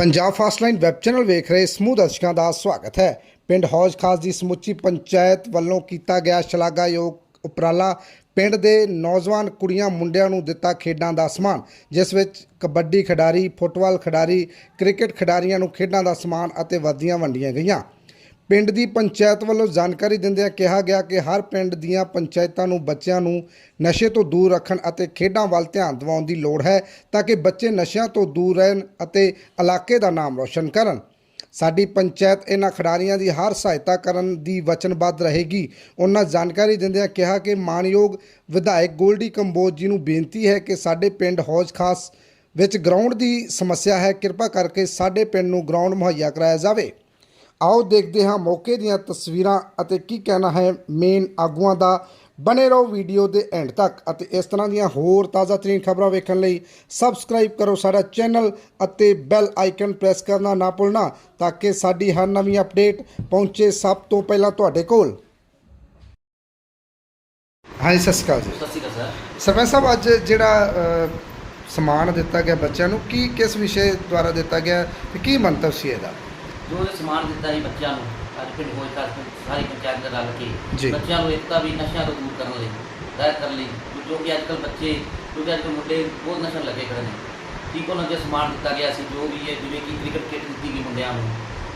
Punjab fast line web channel ਵੇਖ ਰਹੇ ਸਮੂਹ ਦਰਸ਼ਕਾਂ ਦਾ ਸਵਾਗਤ ਹੈ। ਪਿੰਡ ਹੌਜ ਖਾਸ ਦੀ ਸਮੁੱਚੀ ਪੰਚਾਇਤ ਵੱਲੋਂ ਕੀਤਾ ਗਿਆ ਸ਼ਲਾਘਾਯੋਗ ਉਪਰਾਲਾ ਪਿੰਡ ਦੇ ਨੌਜਵਾਨ ਕੁੜੀਆਂ ਮੁੰਡਿਆਂ ਨੂੰ ਦਿੱਤਾ ਖੇਡਾਂ ਦਾ ਸਮਾਨ, ਜਿਸ ਵਿੱਚ ਕਬੱਡੀ ਖਿਡਾਰੀ, ਫੁੱਟਬਾਲ ਖਿਡਾਰੀ, ਕ੍ਰਿਕਟ ਖਿਡਾਰੀਆਂ ਨੂੰ ਖੇਡਾਂ ਦਾ ਸਮਾਨ ਅਤੇ ਵਰਦੀਆਂ ਵੰਡੀਆਂ ਗਈਆਂ। ਪਿੰਡ ਦੀ ਪੰਚਾਇਤ ਵੱਲੋਂ ਜਾਣਕਾਰੀ ਦਿੰਦਿਆਂ ਕਿਹਾ ਗਿਆ ਕਿ ਹਰ ਪਿੰਡ ਦੀਆਂ ਪੰਚਾਇਤਾਂ ਨੂੰ, ਬੱਚਿਆਂ ਨੂੰ ਨਸ਼ੇ ਤੋਂ ਦੂਰ ਰੱਖਣ ਅਤੇ ਖੇਡਾਂ ਵੱਲ ਧਿਆਨ ਦਿਵਾਉਣ ਦੀ ਲੋੜ ਹੈ ਤਾਂ ਕਿ ਬੱਚੇ ਨਸ਼ਿਆਂ ਤੋਂ ਦੂਰ ਰਹਿਣ ਅਤੇ ਇਲਾਕੇ ਦਾ ਨਾਮ ਰੋਸ਼ਨ ਕਰਨ। ਸਾਡੀ ਪੰਚਾਇਤ ਇਹਨਾਂ ਖਿਡਾਰੀਆਂ ਦੀ ਹਰ ਸਹਾਇਤਾ ਕਰਨ ਦੀ ਵਚਨਬੱਧ ਰਹੇਗੀ। ਉਹਨਾਂ ਜਾਣਕਾਰੀ ਦਿੰਦਿਆਂ ਕਿਹਾ ਕਿ ਮਾਨਯੋਗ ਵਿਧਾਇਕ ਗੋਲਡੀ ਕੰਬੋਜ ਜੀ ਨੂੰ ਬੇਨਤੀ ਹੈ ਕਿ ਸਾਡੇ ਪਿੰਡ ਹੌਜ ਖਾਸ ਵਿੱਚ ਗਰਾਊਂਡ ਦੀ ਸਮੱਸਿਆ ਹੈ। ਕਿਰਪਾ ਕਰਕੇ ਸਾਡੇ ਪਿੰਡ ਨੂੰ ਗਰਾਊਂਡ ਮੁਹੱਈਆ ਕਰਾਇਆ ਜਾਵੇ। ਆਓ ਦੇਖਦੇ ਹਾਂ ਮੌਕੇ ਦੀਆਂ ਤਸਵੀਰਾਂ ਅਤੇ ਕੀ ਕਹਿਣਾ ਹੈ ਮੇਨ ਆਗੂਆਂ ਦਾ। ਬਨੇ ਰਹੋ ਵੀਡੀਓ ਦੇ ਐਂਡ ਤੱਕ ਅਤੇ ਇਸ ਤਰ੍ਹਾਂ ਦੀਆਂ ਹੋਰ ਤਾਜ਼ਾ ਤਰੀਨ ਖਬਰਾਂ ਵੇਖਣ ਲਈ ਸਬਸਕ੍ਰਾਈਬ ਕਰੋ ਸਾਡਾ ਚੈਨਲ ਅਤੇ ਬੈਲ ਆਈਕਨ ਪ੍ਰੈਸ ਕਰਨਾ ਨਾ ਭੁੱਲਣਾ ਤਾਂ ਕਿ ਸਾਡੀ ਹਰ ਨਵੀਂ ਅਪਡੇਟ ਪਹੁੰਚੇ ਸਭ ਤੋਂ ਪਹਿਲਾਂ ਤੁਹਾਡੇ ਕੋਲ। ਹਾਂਜੀ ਸਤਿ ਸ਼੍ਰੀ ਅਕਾਲ ਜੀ। ਸਤਿ ਸ਼੍ਰੀ ਅਕਾਲ ਸਰ। ਸਰਪੰਚ ਸਾਹਿਬ ਅੱਜ ਜਿਹੜਾ ਅ, ਸਮਾਨ ਦਿੱਤਾ ਗਿਆ ਬੱਚਿਆਂ ਨੂੰ ਕੀ ਕਿਸ ਵਿਸ਼ੇ ਦੁਆਰਾ ਦਿੱਤਾ ਗਿਆ ਤੇ ਕੀ ਮੰਤਵ ਸੀ ਇਹਦਾ? ਜੋ ਸਮਾਨ ਦਿੱਤਾ ਜੀ ਬੱਚਿਆਂ ਨੂੰ ਅੱਜ ਪਿੰਡ ਹੋਏ ਖਾਸ ਸਾਰੀ ਪੰਚਾਇਤ ਦੇ ਰਲ ਜੀ। ਕੇ ਬੱਚਿਆਂ ਨੂੰ ਇੱਕ ਤਾਂ ਵੀ ਨਸ਼ਿਆਂ ਤੋਂ ਦੂਰ ਕਰਨ ਲਈ ਦਾਇਰ ਕਰਨ ਲਈ ਜੋ ਕਿ ਅੱਜ ਕੱਲ ਬੱਚੇ ਕਿਉਂਕਿ ਅੱਜ ਕੱਲ੍ਹ ਮੁੰਡੇ ਬਹੁਤ ਨਸ਼ਾ ਲੱਗੇ ਖੜੇ ਨੇ। ਠੀਕ ਉਹਨਾਂ ਦੇ ਸਮਾਨ ਦਿੱਤਾ ਗਿਆ ਸੀ ਜੋ ਵੀ ਹੈ ਜਿਵੇਂ ਕਿ ਕ੍ਰਿਕਟ ਕਿੱਟ ਦਿੱਤੀ ਗਈ ਮੁੰਡਿਆਂ ਨੂੰ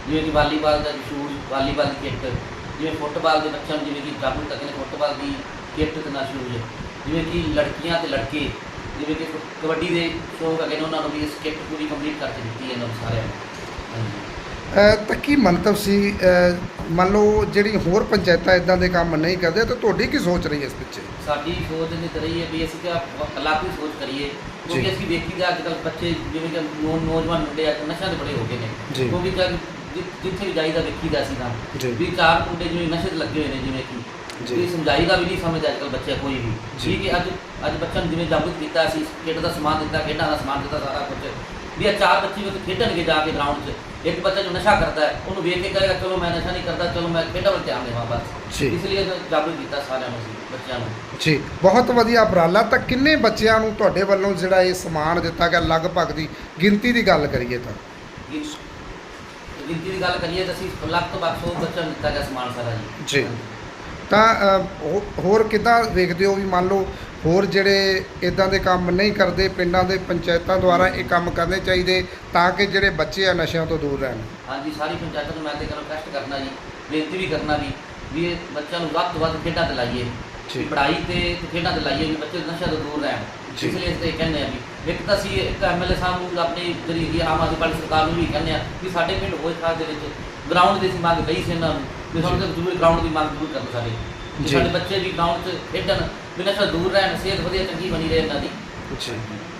ਜਿਵੇਂ ਕਿ ਵਾਲੀਬਾਲ ਦਾ ਸ਼ੂਜ਼ ਵਾਲੀਬਾਲ ਦੀ ਕਿੱਟ ਜਿਵੇਂ ਫੁੱਟਬਾਲ ਦੇ ਬੱਚਿਆਂ ਨੂੰ ਜਿਵੇਂ ਕਿ ਜਾਗਰੂਕ ਕਰਦੇ ਨੇ ਫੁੱਟਬਾਲ ਦੀ ਕਿੱਟ ਤੇ ਨਾ ਸ਼ੂਜ਼ ਜਿਵੇਂ ਕਿ ਲੜਕੀਆਂ ਤੇ ਲੜਕੇ ਜਿਵੇਂ ਕਿ ਕਬੱਡੀ ਦੇ ਸ਼ੌਂਕ ਹੈਗੇ ਨੇ ਉਹਨਾਂ ਨੂੰ ਵੀ ਇਸ ਕਿੱਟ ਪੂਰੀ ਕੰਪਲੀਟ ਕਰਕੇ ਦਿੱਤੀ ਹੈ ਇਹਨਾਂ ਨੂੰ ਸਾਰਿਆਂ ਨੂੰ। ਹਾਂਜੀ। ਤਾਂ ਕੀ ਮੰਤਵ ਸੀ ਮੰਨ ਲਓ ਜਿਹੜੀ ਹੋਰ ਪੰਚਾਇਤਾਂ ਇਦਾਂ ਦੇ ਕੰਮ ਨਹੀਂ ਕਰਦੇ ਤਾਂ ਤੁਹਾਡੀ ਕੀ ਸੋਚ ਰਹੀ ਹੈ ਇਸ ਪਿੱਛੇ ਸਾਡੀ ਸੋਚ ਇਹ ਰਹੀ ਹੈ ਵੀ ਅਸੀਂ ਕਿਹਾ ਅਲੱਗ ਹੀ ਸੋਚ ਕਰੀਏ ਕਿਉਂਕਿ। ਅਸੀਂ ਦੇਖੀ ਦਾ ਅੱਜ ਕੱਲ੍ਹ ਬੱਚੇ ਜਿਵੇਂ ਕਿ ਨੌ- ਨੌਜਵਾਨ ਮੁੰਡੇ ਅੱਜ ਨਸ਼ਿਆਂ ਦੇ ਬੜੇ ਹੋ ਗਏ ਨੇ। ਕਿਉਂਕਿ ਜਦ ਜਿ- ਜਿੱਥੇ ਵੀ ਜਾਈਦਾ ਵੇਖੀਦਾ ਅਸੀਂ ਤਾਂ ਜੀ। ਵੀ ਚਾਰ ਮੁੰਡੇ ਜਿਵੇਂ ਨਸ਼ੇ ਤੇ ਲੱਗੇ ਹੋਏ ਨੇ ਜਿਵੇਂ ਕਿ ਜੀ। ਵੀ ਸਮਝਾਈਦਾ ਵੀ ਨਹੀਂ ਸਮਝਦਾ ਅੱਜ ਕੱਲ੍ਹ ਬੱਚਾ ਕੋਈ ਵੀ ਜੀ। ਠੀਕ ਹੈ ਅੱਜ ਅੱਜ ਬੱਚਿਆਂ ਨੂੰ ਜਿਵੇਂ ਜਾਗਰੂਕ ਕੀਤਾ ਅਸੀਂ ਖੇਡ ਦਾ ਸਮਾਨ ਦਿੱਤਾ ਖੇਡਾਂ ਦਾ ਸਮਾਨ ਦਿੱਤਾ ਸਾਰਾ ਕੁਝ ਵੀ ਇਹ ਚਾਰ ਬੱਚੇ ਉੱਥੇ ਖੇਡਣਗੇ ਜਾ ਕੇ ਗਰਾਊਂਡ 'ਚ ਇੱਕ ਬੱਚਾ ਜੋ ਨਸ਼ਾ ਕਰਦਾ ਹੈ ਉਹਨੂੰ ਵੇਖ ਕੇ ਕਹੇਗਾ ਚਲੋ ਮੈਂ ਨਸ਼ਾ ਨਹੀਂ ਕਰਦਾ ਚਲੋ ਮੈਂ ਖੇਡਾਂ ਵੱਲ ਧਿਆਨ ਦੇਵਾਂ ਬਸ। ਜੀ। ਇਸ ਲਈ ਜਾਗਰੂਕ ਕੀਤਾ ਸਾਰਿਆਂ ਨੂੰ ਅਸੀਂ, ਬੱਚਿਆਂ ਨੂੰ। ਜੀ ਬਹੁਤ ਵਧੀਆ ਉਪਰਾਲਾ। ਤਾਂ ਕਿੰਨੇ ਬੱਚਿਆਂ ਨੂੰ ਤੁਹਾਡੇ ਵੱਲੋਂ ਜਿਹੜਾ ਇਹ ਸਮਾਨ ਦਿੱਤਾ ਗਿਆ ਲਗਭਗ ਦੀ ਗਿਣਤੀ ਦੀ ਗੱਲ ਕਰੀਏ ਤਾਂ? ਗਿਣ- ਗਿਣਤੀ ਦੀ ਗੱਲ ਕਰੀਏ ਤਾਂ ਅਸੀਂ ਲੱਖ ਤੋਂ ਵੱਧ 100 ਬੱਚਾ ਦਿੱਤਾ ਗਿਆ ਸਮਾਨ ਸਾਰਾ ਜੀ। ਜੀ। ਤਾਂ ਹੋਰ ਕਿੱਦਾਂ ਵੇਖਦੇ ਹੋ ਵੀ ਮੰਨ ਲਓ ਹੋਰ ਜਿਹੜੇ ਇਦਾਂ ਦੇ ਕੰਮ ਨਹੀਂ ਕਰਦੇ ਪਿੰਡਾਂ ਦੇ ਪੰਚਾਇਤਾਂ ਦੁਆਰਾ ਇਹ ਕੰਮ ਕਰਨੇ ਚਾਹੀਦੇ ਤਾਂ ਕਿ ਜਿਹੜੇ ਬੱਚੇ ਆ ਨਸ਼ਿਆਂ ਤੋਂ ਦੂਰ ਰਹਿਣ ਹਾਂਜੀ ਸਾਰੀ ਪੰਚਾਇਤਾਂ ਨੂੰ ਮੈਂ ਤੇ ਕਰੋ ਕਸ਼ਟ ਕਰਨਾ ਜੀ ਬੇਨਤੀ ਵੀ ਕਰਨਾ ਵੀ ਵੀ ਇਹ ਬੱਚਿਆਂ ਨੂੰ ਵੱਧ ਤੋਂ ਵੱਧ ਖੇਡਾਂ ਤੇ ਲਾਈਏ ਜੀ। ਵੀ ਪੜ੍ਹਾਈ ਤੇ ਤੇ ਖੇਡਾਂ ਤੇ ਲਾਈਏ ਵੀ ਬੱਚੇ ਨਸ਼ਿਆਂ ਤੋਂ ਦੂਰ ਰਹਿਣ ਜੀ। ਇਸ ਲਈ ਅਸੀਂ ਕਹਿੰਦੇ ਆ ਵੀ ਇੱਕ ਤਾਂ ਅਸੀਂ ਇੱਕ ਐਮਐਲਏ ਸਾਹਿਬ ਨੂੰ ਆਪਣੀ ਜਿਹੜੀ ਆਮ ਆਦਮੀ ਪਾਰਟੀ ਸਰਕਾਰ ਨੂੰ ਵੀ ਕਹਿੰਦੇ ਆ ਵੀ ਸਾਡੇ ਪਿੰਡ ਹੋਏ ਖਾਸ ਦੇ ਵਿੱਚ ਗਰਾਊਂਡ ਦੀ ਅਸੀਂ ਮੰਗ ਕਹੀ ਸੀ ਇਹਨਾਂ ਨੂੰ ਵੀ ਸਾਨੂੰ ਤਾਂ ਜ਼ਰੂਰ ਗਰਾਊਂਡ ਦੀ ਮੰਗ ਜ਼ਰੂਰ ਕਰਨ ਵੀ ਜੀ। ਸਾਡੇ ਬੱਚੇ ਵੀ ਗਰਾਊਂਡ 'ਚ ਖੇਡਣ ਵੀ ਨਸ਼ਾ ਦੂਰ ਰਹਿਣ ਸਿਹਤ ਵਧੀਆ ਚੰਗੀ ਬਣੀ ਰਹੇ ਇਹਨਾਂ ਦੀ। ਜੀ।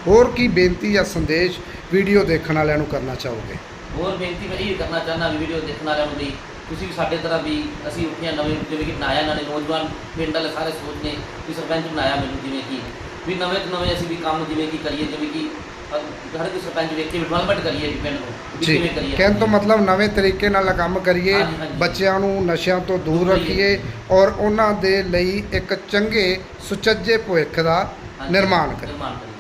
ਹੋਰ ਕੀ ਬੇਨਤੀ ਜਾਂ ਸੰਦੇਸ਼ ਵੀਡੀਓ ਦੇਖਣ ਵਾਲਿਆਂ ਨੂੰ ਕਰਨਾ ਚਾਹੋਗੇ? ਹੋਰ ਬੇਨਤੀ ਮੈਂ ਇਹ ਕਰਨਾ ਚਾਹੁੰਦਾ ਵੀ ਵੀਡੀਓ ਦੇਖਣ ਵਾਲਿਆਂ ਨੂੰ ਵੀ ਤੁਸੀਂ ਵੀ ਸਾਡੇ ਤਰ੍ਹਾਂ ਵੀ ਅਸੀਂ ਉੱਠੀਆਂ ਨਵੇਂ ਜਿਵੇਂ ਕਿ ਬਣਾਇਆ ਇਹਨਾਂ ਨੇ ਨੌਜਵਾਨ ਪਿੰਡ ਵਾਲੇ ਸਾਰੇ ਸੋਚਦੇ ਵੀ ਸਰਪੰਚ ਬਣਾਇਆ ਮੈਨੂੰ ਜਿਵੇਂ ਕਿ। ਵੀ ਨਵੇਂ ਤੋਂ ਨਵੇਂ ਅਸੀਂ ਵੀ ਕੰਮ ਜਿਵੇਂ ਕਿ ਕਰੀਏ ਜਿਵੇਂ ਕਿ ਅ- ਹਰ ਕੋਈ ਸਰਪੰਚ ਵੇਖ ਕੇ ਡਿਵੈਲਪਮੈਂਟ ਕਰੀਏ ਵੀ ਪਿੰਡ ਨੂੰ ਵੀ ਜੀ ਕਿਵੇਂ ਕਰੀਏ? ਕਹਿਣ ਤੋਂ ਮਤਲਬ ਨਵੇਂ ਤਰੀਕੇ ਨਾਲ ਕੰਮ ਕਰੀਏ ਹਾਂਜੀ, ਹਾਂਜੀ। ਬੱਚਿਆਂ ਨੂੰ ਨਸ਼ਿਆਂ ਤੋਂ ਦੂਰ ਦੂਰ ਰੱਖੀਏ ਔਰ ਉਹਨਾਂ ਦੇ ਲਈ ਇੱਕ ਚੰਗੇ ਸੁਚੱਜੇ ਭਵਿੱਖ ਦਾ ਹਾਂਜੀ, ਨਿਰਮਾਣ ਕਰੀਏ। ਨਿਰਮਾਣ ਕਰੀਏ।